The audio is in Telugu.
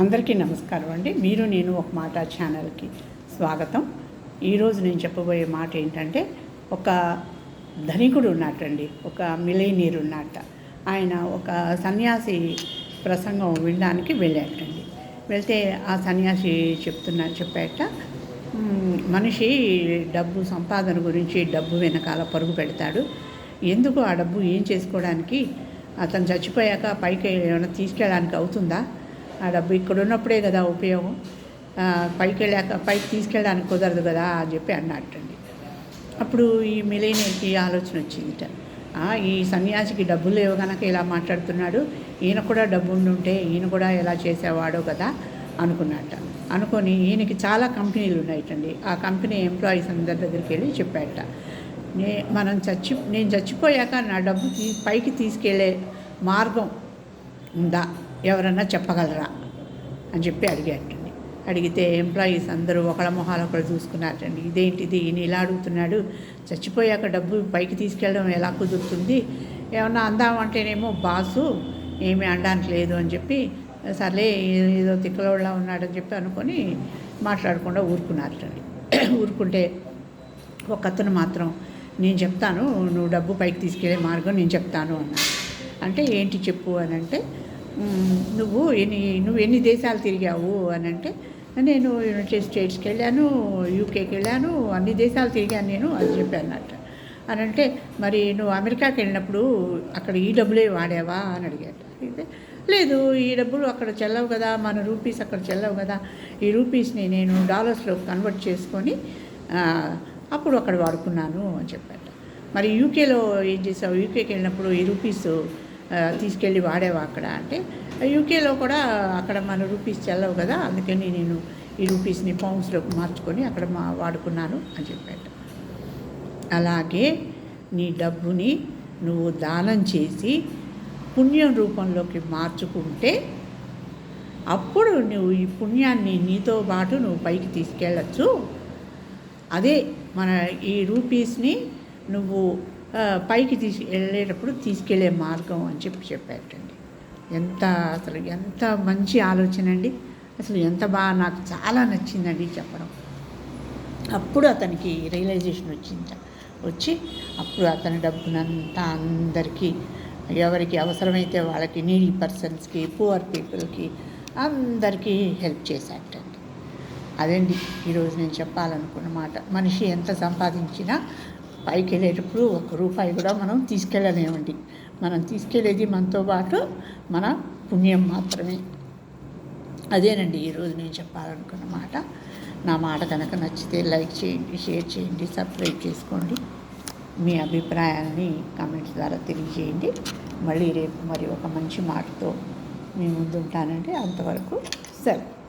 అందరికీ నమస్కారం అండి. మీరు నేను ఒక మాట ఛానల్కి స్వాగతం. ఈరోజు నేను చెప్పబోయే మాట ఏంటంటే ఒక ధనికుడు ఉన్నట్టండి ఒక మిలేనీర్ ఉన్నట్ట ఆయన ఒక సన్యాసి ప్రసంగం వినడానికి వెళ్ళాటండి వెళ్తే ఆ సన్యాసి చెప్తున్నా చెప్పాట మనిషి డబ్బు సంపాదన గురించి డబ్బు వెనకాల పరుగు పెడతాడు. ఎందుకు ఆ డబ్బు ఏం చేసుకోవడానికి? అతను చచ్చిపోయాక పైకి ఏమైనా తీసుకెళ్ళడానికి అవుతుందా? ఆ డబ్బు ఇక్కడ ఉన్నప్పుడే కదా ఉపయోగం. పైకి వెళ్ళాక పైకి తీసుకెళ్ళడానికి కుదరదు కదా అని చెప్పి అన్నట్టండి అప్పుడు ఈ మిలేనియర్కి ఆలోచన వచ్చిందిట. ఈ సన్యాసికి డబ్బులు లేవు కనుక ఇలా మాట్లాడుతున్నాడు. ఈయన కూడా డబ్బు ఉండుంటే ఈయన కూడా ఎలా చేసేవాడో కదా అనుకున్నట్ట అనుకొని ఈయనకి చాలా కంపెనీలు ఉన్నాయటండి. ఆ కంపెనీ ఎంప్లాయీస్ అందరి దగ్గరికి వెళ్ళి చెప్పాట. నే మనం చచ్చి నేను చచ్చిపోయాక నా డబ్బు తీ పైకి తీసుకెళ్ళే మార్గం ఉందా? ఎవరన్నా చెప్పగలరా? అని చెప్పి అడిగాటండి అడిగితే ఎంప్లాయీస్ అందరూ ఒకళ్ళ మొహాలు ఒకళ్ళు చూసుకున్నారటండి ఇదేంటిది ఈయన ఇలా అడుగుతున్నాడు. చచ్చిపోయాక డబ్బు పైకి తీసుకెళ్ళడం ఎలా కుదురుతుంది? ఏమన్నా అందామంటేనేమో బాసు ఏమీ అనడానికి లేదు అని చెప్పి సర్లే ఏదో తిక్కలోళ్ళ ఉన్నాడని చెప్పి అనుకొని మాట్లాడకుండా ఊరుకున్నారటండి ఊరుకుంటే ఒక అతను మాత్రం నేను చెప్తాను నువ్వు డబ్బు పైకి తీసుకెళ్ళే మార్గం నేను చెప్తాను అన్నాను అంటే ఏంటి చెప్పు అని అంటే నువ్వు ఎన్ని నువ్వు ఎన్ని దేశాలు తిరిగావు అని అంటే నేను యునైటెడ్ స్టేట్స్కి వెళ్ళాను యూకేకి వెళ్ళాను అన్ని దేశాలు తిరిగాను నేను అది చెప్పానట అని అంటే మరి నువ్వు అమెరికాకి వెళ్ళినప్పుడు అక్కడ ఈ డబ్బులే వాడావా అని అడిగాడు అయితే లేదు ఈ డబ్బులు అక్కడ చెల్లవు కదా మన రూపీస్ అక్కడ చెల్లవు కదా ఈ రూపీస్ని నేను డాలర్స్లో కన్వర్ట్ చేసుకొని అప్పుడు అక్కడ వాడుకున్నాను అని చెప్పాట మరి యూకేలో ఏం చేసావు? యూకేకి వెళ్ళినప్పుడు ఈ రూపీస్ తీసుకెళ్ళి వాడేవా అక్కడ అంటే యూకేలో కూడా అక్కడ మన రూపీస్ చెల్లవు కదా అందుకని నేను ఈ రూపీస్ని పౌండ్స్లోకి మార్చుకొని అక్కడ మా వాడుకున్నాను అని చెప్పాడు. అలాగే నీ డబ్బుని నువ్వు దానం చేసి పుణ్యం రూపంలోకి మార్చుకుంటే అప్పుడు నువ్వు ఈ పుణ్యాన్ని నీతో పాటు నువ్వు పైకి తీసుకెళ్ళచ్చు. అదే మన ఈ రూపీస్ని నువ్వు పైకి తీసి వెళ్ళేటప్పుడు తీసుకెళ్ళే మార్గం అని చెప్పి చెప్పారటండి. ఎంత అసలు ఎంత మంచి ఆలోచన అండి. అసలు ఎంత బాగా నాకు చాలా నచ్చిందండి చెప్పడం. అప్పుడు అతనికి రియలైజేషన్ వచ్చింది. వచ్చి అప్పుడు అతని డబ్బునంతా అందరికీ ఎవరికి అవసరమైతే వాళ్ళకి నీడీ పర్సన్స్కి పువర్ పీపుల్కి అందరికీ హెల్ప్ చేశాటండి అదండి ఈరోజు నేను చెప్పాలనుకున్న మాట. మనిషి ఎంత సంపాదించినా పైకి వెళ్ళేటప్పుడు ఒక రూపాయి కూడా మనం తీసుకెళ్ళలేమండి. మనం తీసుకెళ్ళేది మనతో పాటు మన పుణ్యం మాత్రమే. అదేనండి ఈరోజు నేను చెప్పాలనుకున్న మాట. నా మాట కనుక నచ్చితే లైక్ చేయండి షేర్ చేయండి సబ్స్క్రైబ్ చేసుకోండి. మీ అభిప్రాయాన్ని కామెంట్స్ ద్వారా తెలియజేయండి. మళ్ళీ రేపు మరి ఒక మంచి మాటతో మీ ముందు ఉంటానండి అంతవరకు సెలవు.